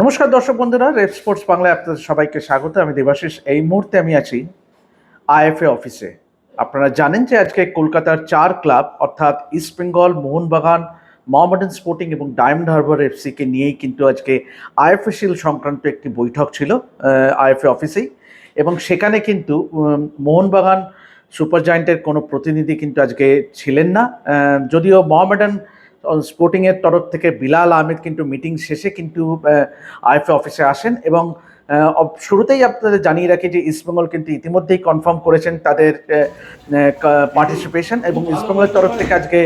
নমস্কার দর্শক বন্ধুরা রেড স্পোর্টস বাংলায় আপনাদের সবাইকে স্বাগত। আমি দেবাশিস। এই মুহূর্তে আমি আছি আইএফএ অফিসে। আপনারা জানেন যে আজকে কলকাতার চার ক্লাব, অর্থাৎ East Bengal, Mohun Bagan Mohammedan sporting এবং ডায়মন্ড হারবার এফসিকে নিয়েই কিন্তু আজকে আইএফএ শিল সংক্রান্ত একটি বৈঠক ছিল আইএফএ অফিসেই। এবং সেখানে কিন্তু মোহনবাগান সুপার জায়েন্টের কোনো প্রতিনিধি কিন্তু আজকে ছিলেন না। যদিও মোহামেডান স্পোর্টিংয়ের তরফ থেকে বিলাল আহমেদ কিন্তু মিটিং শেষে কিন্তু আইএফএ অফিসে আসেন এবং শুরুতেই আপনাদের জানিয়ে রাখি যে ইস্টবেঙ্গল কিন্তু ইতিমধ্যেই কনফার্ম করেছেন তাদের পার্টিসিপেশন এবং ইস্টবেঙ্গলের তরফ থেকে আজকে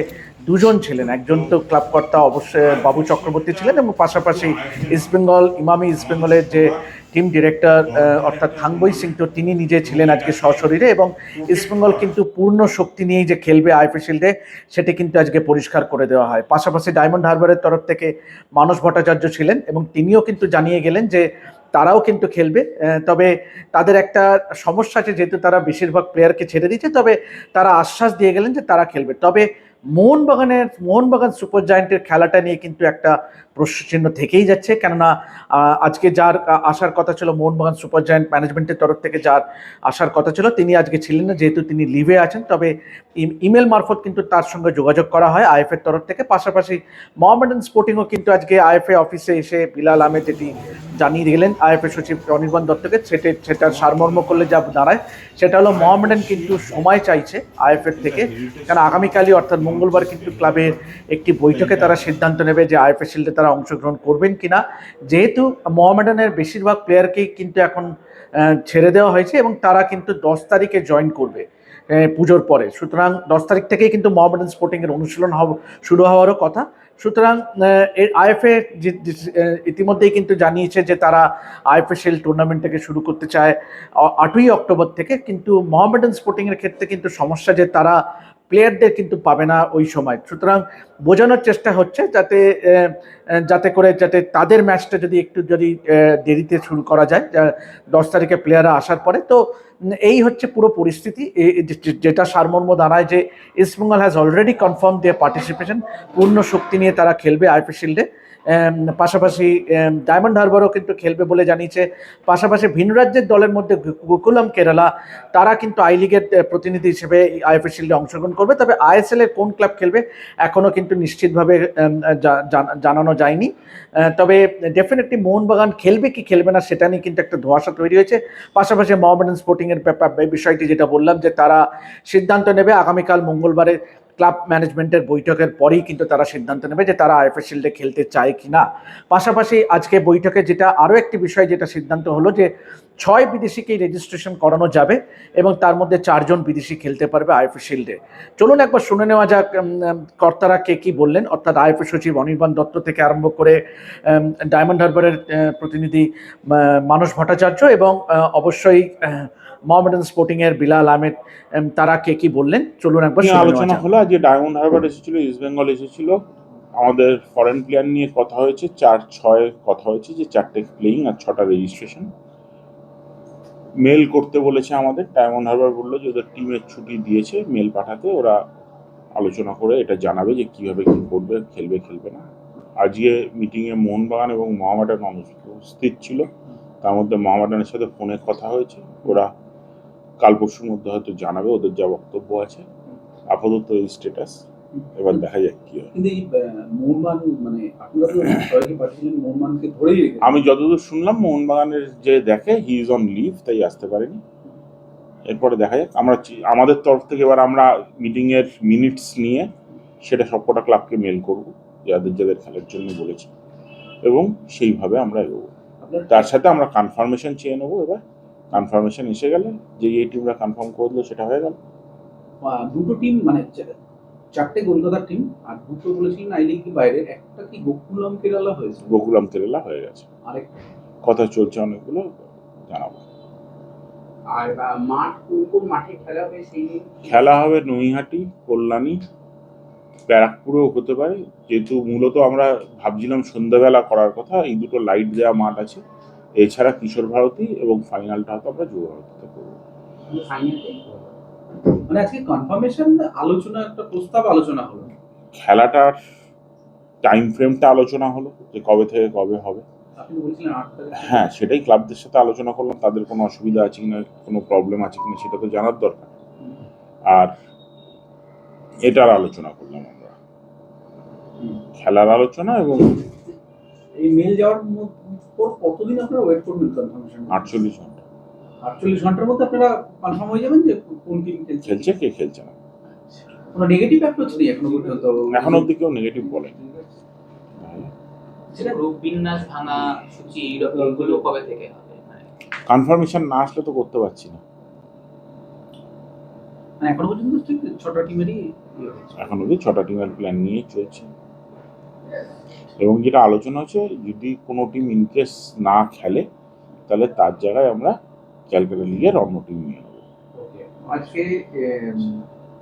দুজন ছিলেন। একজন তো ক্লাব কর্তা অবশ্যই বাবু চক্রবর্তী ছিলেন এবং পাশাপাশি ইস্টবেঙ্গল ইমামি ইস্টবেঙ্গলের যে টিম ডিরেক্টর অর্থাৎ থাংবই সিং তো তিনি নিজে ছিলেন আজকে সশরীরে এবং ইস্টবেঙ্গল কিন্তু পূর্ণ শক্তি নিয়েই যে খেলবে আইপি শিল্ডে সেটি কিন্তু আজকে পরিষ্কার করে দেওয়া হয়। পাশাপাশি ডায়মন্ড হারবারের তরফ থেকে মানস ভট্টাচার্য ছিলেন এবং তিনিও কিন্তু জানিয়ে গেলেন যে তারাও কিন্তু খেলবে। তবে তাদের একটা সমস্যা আছে, যেহেতু তারা বেশিরভাগ প্লেয়ারকে ছেড়ে দিয়েছে, তবে তারা আশ্বাস দিয়ে গেলেন যে তারা খেলবে। তবে মোহনবাগানের মোহনবাগান সুপার জায়েন্টের খেলাটা নিয়ে কিন্তু একটা প্রশ্নচিহ্ন থেকেই যাচ্ছে। কেননা আজকে যার আসার কথা ছিল মোহনবাগান সুপার জায়েন্ট ম্যানেজমেন্টের তরফ থেকে যার আসার কথা ছিল, তিনি আজকে ছিলেন না, যেহেতু তিনি লিভে আছেন। তবে ইমেল মারফত কিন্তু তার সঙ্গে যোগাযোগ করা হয় আইএফের তরফ থেকে। পাশাপাশি মোহামেডান স্পোর্টিংও কিন্তু আজকে আইএফএ অফিসে এসে বিলাল আহমেদ যেটি জানিয়ে দিলেন, আইএফএ সচিব অনির্বাণ দত্তকে, সেটা, সেটার সারমর্ম করলে যা দাঁড়ায়, সেটা হলো মোহামেডান কিন্তু সময় চাইছে আইএফএর থেকে। কারণ আগামীকালই অর্থাৎ মঙ্গলবার কিন্তু ক্লাবের একটি বৈঠকে তারা সিদ্ধান্ত নেবে যে আইএফএ শিল্ডে তারা অংশগ্রহণ করবেন কিনা। যেহেতু মোহামেডানের বেশিরভাগ প্লেয়ারকেই কিন্তু এখন ছেড়ে দেওয়া হয়েছে এবং তারা কিন্তু দশ তারিখে জয়েন করবে পুজোর পরে। সুতরাং দশ তারিখ থেকেই কিন্তু মোহামেডান স্পোর্টিংয়ের অনুশীলন শুরু হওয়ারও কথা। সুতরাং এর আইএফএ ইতিমধ্যেই কিন্তু জানিয়েছে যে তারা আইএফএ শিল্ড টুর্নামেন্ট থেকে শুরু করতে চায়। আটই অক্টোবর থেকে কিন্তু মোহামেডান স্পোর্টিংয়ের ক্ষেত্রে কিন্তু সমস্যা যে তারা প্লেয়ারদের কিন্তু পাবে না ওই সময়। সুতরাং বোঝানোর চেষ্টা হচ্ছে যাতে যাতে করে, যাতে তাদের ম্যাচটা যদি একটু যদি দেরিতে শুরু করা যায় দশ তারিখে প্লেয়াররা আসার পরে। তো এই হচ্ছে পুরো পরিস্থিতি। যেটা সারমর্ম দাঁড়ায় যে East Bengal has already confirm দিয়ে পার্টিসিপেশন পূর্ণ শক্তি নিয়ে তারা খেলবে আইপি শিল্ডে। পাশাপাশি ডায়মন্ড হারবারও কিন্তু খেলবে বলে জানিয়েছে। পাশাপাশি ভিন রাজ্যের দলের মধ্যে গোকুলাম কেরালা, তারা কিন্তু আই লিগের প্রতিনিধি হিসেবে আইএফএ শিল্ডে অংশগ্রহণ করবে। তবে আইএসএল এর কোন ক্লাব খেলবে এখনও কিন্তু নিশ্চিতভাবে জানানো যায়নি। তবে ডেফিনেটলি মোহনবাগান খেলবে কি খেলবে না সেটা নিয়ে কিন্তু একটা ধোঁয়াশা তৈরি হয়েছে। পাশাপাশি মোহামেডান স্পোর্টিং এর ব্যাপার বিষয়টি যেটা বললাম যে তারা সিদ্ধান্ত নেবে আগামীকাল মঙ্গলবারে ক্লাব ম্যানেজমেন্টের বৈঠকের পরেই কিন্তু তারা সিদ্ধান্ত নেবে যে তারা আইএফএ শিল্ডে খেলতে চায় কি না পাশাপাশি আজকে বৈঠকে যেটা আরও একটি বিষয় যেটা সিদ্ধান্ত হলো যে ছয় বিদেশিকেই রেজিস্ট্রেশন করানো যাবে এবং তার মধ্যে চারজন বিদেশি খেলতে পারবে আইএফএ শিল্ডে। চলুন একবার শুনে নেওয়া যাক কর্তারা কে কি বললেন। অর্থাৎ আইএফএ সচিব অনির্বাণ দত্ত থেকে আরম্ভ করে ডায়মন্ড হারবারের প্রতিনিধি মানস ভট্টাচার্য এবং অবশ্যই মোহামেডান স্পোর্টিং এর বিলাল আহমেদ তারা কে কি বললেন? চলুন একবার আলোচনা হলো যে ডায়মন্ড হারবার এসেছিল ইস্ট বেঙ্গল এসেছিল আমাদের ফরেন প্লেয়ার নিয়ে কথা হয়েছে চার ছয় কথা হয়েছে যে চারটে প্লেয়িং আর ছটা রেজিস্ট্রেশন মেল করতে বলেছে আমাদের। ডায়মন্ড হারবার বলল যে, ওদের টিমের ছুটি দিয়েছে মেল পাঠাতে। ওরা আলোচনা করে এটা জানাবে যে, কীভাবে কী করবে, খেলবে খেলবে না। আজকে মিটিংয়ে মোহনবাগান এবং মহামাডান অনুপস্থিত ছিল। তার মধ্যে মহামাডানের সাথে ফোনে কথা হয়েছে। ওরা কাল পরশুর মধ্যে হয়তো জানাবে, ওদের যা বক্তব্য আছে। আপাতত এই স্ট্যাটাস এবার দেখা যাক কি হয়। কিন্তু এই মোহনবাগান মানে আপনারা তো সবাইকে পাঠিয়েছিলেন মোহনবাগানকে ধরেই আমি যতদূর শুনলাম মোহনবাগানের যে দেখে হি ইজ অন লিভ তাই আসতে পারেনি। এরপরে দেখা যাক। আমরা আমাদের তরফ থেকে এবার আমরা মিটিং এর মিনিটস নিয়ে সেটা সবকটা ক্লাবকে মেল করব যাদের যাদের খেলার জন্য বলেছি। এবং সেইভাবে আমরা এগোবো। তার সাথে আমরা কনফার্মেশন চেয়ে নেব এবার। কনফার্মেশন এসে গেলে যে এই টিমরা কনফার্ম করে দিলো সেটা হয়ে গেল। দুটো টিম মানে চারটে কলকাতার টিম আর দুটো বলেছিলেন আই লিগ বাইরে একটা কি গোকুলাম কেরালা হয়েছে? গোকুলাম কেরালা হয়ে গেছে। আরেক কথা চলছে অনেকগুলো জানাব। আর মাঠ কোন কোন মাঠে খেলা হবে সেই খেলা হবে নৈহাটি কল্যাণী ব্যারাকপুরেও হতে পারে। যেহেতু মূলত আমরা ভাবছিলাম সন্ধ্যাবেলা করার কথা এই দুটো লাইট দেওয়া মাঠ আছে। এছাড়া কিশোর ভারতী এবং ফাইনালটা হয়তো আমরা যুব ভারতীতে করব। ফাইনালে মানে আজকে কনফার্মেশন আলোচনা একটা প্রস্তাব আলোচনা হলো? খেলাটার টাইম ফ্রেমটা আলোচনা হলো যে কবে থেকে কবে হবে। হ্যাঁ সেটাই ক্লাবদের সাথে আলোচনা করলাম তাদের কোনো অসুবিধা আছে কিনা কোনো প্রবলেম আছে কিনা সেটা তো জানার দরকার। আর এটার আলোচনা করলাম আমরা। খেলার আলোচনা এবং এই মেল যাওয়ার পর কতদিন আপনারা ওয়েট করবেন কনফার্মেশন আটচল্লিশ ঘণ্টা। আটচল্লিশ ঘণ্টার মধ্যে আপনারা কনফার্ম হয়ে যাবেন যে কোন টিম খেলছে। খেলছে কে খেলছে না। কোনো নেগেটিভ অ্যাপ্রোচ নেই এখনও পর্যন্ত? এখন অব্দি কেউ নেগেটিভ সেটা গ্রুপ বিন্যাস ভাঙা সূচি এগুলো কবে থেকে হবে? কনফার্মেশন না আসলে তো করতে পারছি না। মানে এখনও পর্যন্ত ছটা টিমেরই ইয়ে এখন অব্দি ছটা টিমের প্ল্যান নিয়েই চলছে। এবং যেটা আলোচনা হচ্ছে যদি কোনো টিম ইনকেস না খেলে তাহলে তার জায়গায় আমরা ক্যালকাটা লিগের অন্য টিম নিয়ে নেব আজকে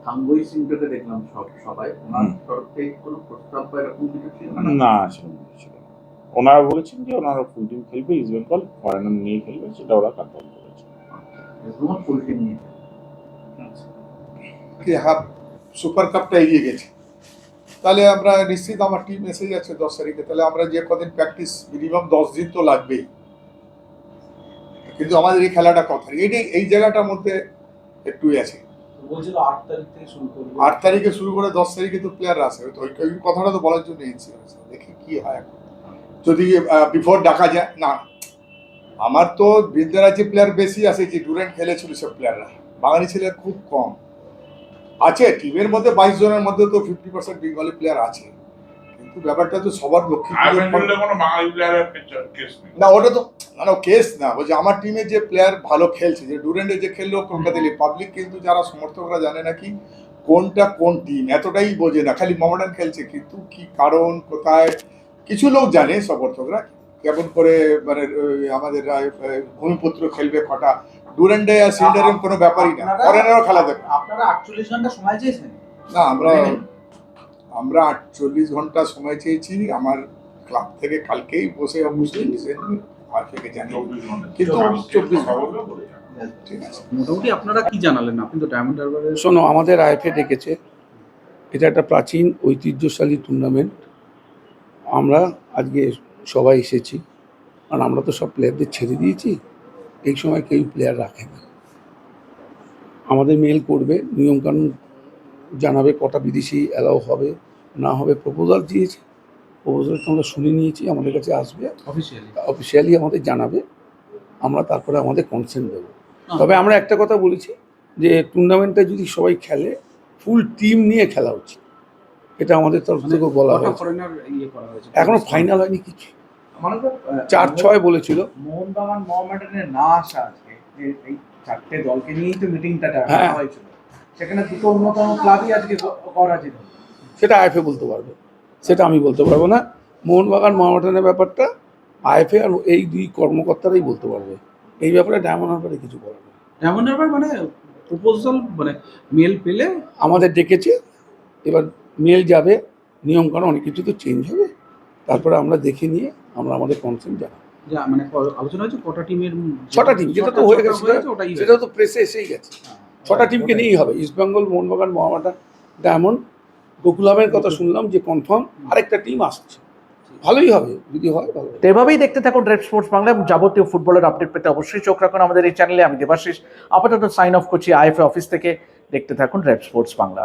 থাঙ্গুই সিংটাকে দেখলাম সব সবাই। ওনার। তরফ থেকে কোনো প্রস্তাব বা এরকম কিছু ছিল না? সেরকম কিছু ছিল না। ওনারা বলেছেন যে ওনারা ফুল টিম খেলবে ইস্ট বেঙ্গল ফরেনার নিয়ে খেলবে সেটা ওরা কনফার্ম করেছে। ফুল টিম নিয়ে কি হাফ সুপার কাপটা এগিয়ে গেছে। তাহলে আমরা নিশ্চিত আমার টিম এসে যাচ্ছে দশ তারিখে। তাহলে আমরা যে কদিন প্র্যাকটিস মিনিমাম দশ দিন তো লাগবেই। কিন্তু আমাদের এই খেলাটা কথা এইটাই এই জায়গাটার মধ্যে একটু আছে। আট তারিখ শুরু করে দশ তারিখে তো প্লেয়ার আসে। তো ওই কথাটা তো বলার জন্য এসেছি দেখি কি হয় এখন। যদি বিফোর ডাকা যায় না। আমার তো বিদ্যারাজ্যে প্লেয়ার বেশি আছে যে ডুরেন্ট খেলেছিল সব প্লেয়াররা বাঙালি ছেলে খুব কম। আছে টিমের মধ্যে বাইশ জনের মধ্যে তো ফিফটি পার্সেন্ট বেঙ্গলি প্লেয়ার আছে। কিন্তু ব্যাপারটা তো সবার না ওটা তো না কেস না। বলছে আমার টিমে যে প্লেয়ার ভালো খেলছে যে ডুরেন্টে যে খেললো কলকাতা পাবলিক কিন্তু যারা সমর্থকরা জানে না কি কোনটা কোন টিম এতটাই বোঝে না। খালি মমডান খেলছে কিন্তু কি কারণ কোথায় কিছু লোক জানে সমর্থকরা। কেমন করে মানে আমাদের ভূমিপুত্র খেলবে কটা। ডুরেন্টে আর সিন্ডারের কোনো ব্যাপারই না। ফরেনারও খেলা দেখবে আপনারা আটচল্লিশ ঘণ্টা সময় চেয়েছেন? না আমরা আমরা আটচল্লিশ ঘণ্টা সময় চেয়েছি আমার ক্লাব থেকে কালকেই বসে অবশ্যই আর থেকে জানি কিন্তু চব্বিশ ঘণ্টা। ঠিক আছে। মোটামুটি আপনারা কি জানালেন? আপনি তো ডায়মন্ড হারবারে শোনো আমাদের আইএফএ ডেকেছে। এটা একটা প্রাচীন ঐতিহ্যশালী টুর্নামেন্ট আমরা আজকে সবাই এসেছি। আর আমরা তো সব প্লেয়ারদের ছেড়ে দিয়েছি। এই সময় কেউ প্লেয়ার রাখে না। আমাদের মেল করবে নিয়মকানুন জানাবে কটা বিদেশি অ্যালাউ হবে না হবে প্রপোজাল দিয়েছি। প্রপোজালটা আমরা শুনে নিয়েছি আমাদের কাছে আসবে। অফিসিয়ালি অফিসিয়ালি আমাদের জানাবে। আমরা তারপরে আমাদের কনসেন্ট দেবো। তবে আমরা একটা কথা বলেছি যে টুর্নামেন্টটা যদি সবাই খেলে ফুল টিম নিয়ে খেলা উচিত এটা আমাদের তরফ থেকে বলা হয়েছে। ফরেনার ইয়ে হয়েছে? এখনও ফাইনাল হয়নি কিছু। মানে চার ছয় বলেছিল। মোহনবাগান মোহামেডানের না আসা যে এই চারটে দলকে নিয়েই তো মিটিংটা হ্যাঁ। হয়েছিল সেখানে দুটো অন্যতম ক্লাবই আজকে করা যেত। সেটা আইএফএ বলতে পারবে। সেটা আমি বলতে পারব না। মোহনবাগান মহামাটানের ব্যাপারটা আইএফএ আর এই দুই কর্মকর্তারাই বলতে পারবে। এই ব্যাপারে ডায়মন্ড হারবারে কিছু না ডায়মন্ড হারবার মানে প্রপোজাল মানে মেল পেলে আমাদের ডেকেছে এবার মেল যাবে নিয়মকানুন অনেক কিছু তো চেঞ্জ হবে। তারপরে আমরা দেখে নিয়ে আমরা আমাদের কনসেন্ট জানাব। যা মানে আলোচনা হচ্ছে কটা টিমের ছটা টিম যেটা তো হয়ে গেছে সেটা- হয়েছে। তো প্রেসে এসেই গেছে। ছটা টিমকে নিয়েই হবে East Bengal Mohun Bagan Mohammedan Diamond গোকুলামের কথা শুনলাম যে কনফার্ম আরেকটা টিম আসছে। ভালোই হবে যদি হয় ভালো তো এভাবেই দেখতে থাকুন রেড স্পোর্টস বাংলা এবং যাবতীয় ফুটবলের আপডেট পেতে অবশ্যই চোখ রাখুন আমাদের এই চ্যানেলে আমি দেবাশিস আপাতত সাইন অফ করছি আইএফএ অফিস থেকে। দেখতে থাকুন রেড স্পোর্টস বাংলা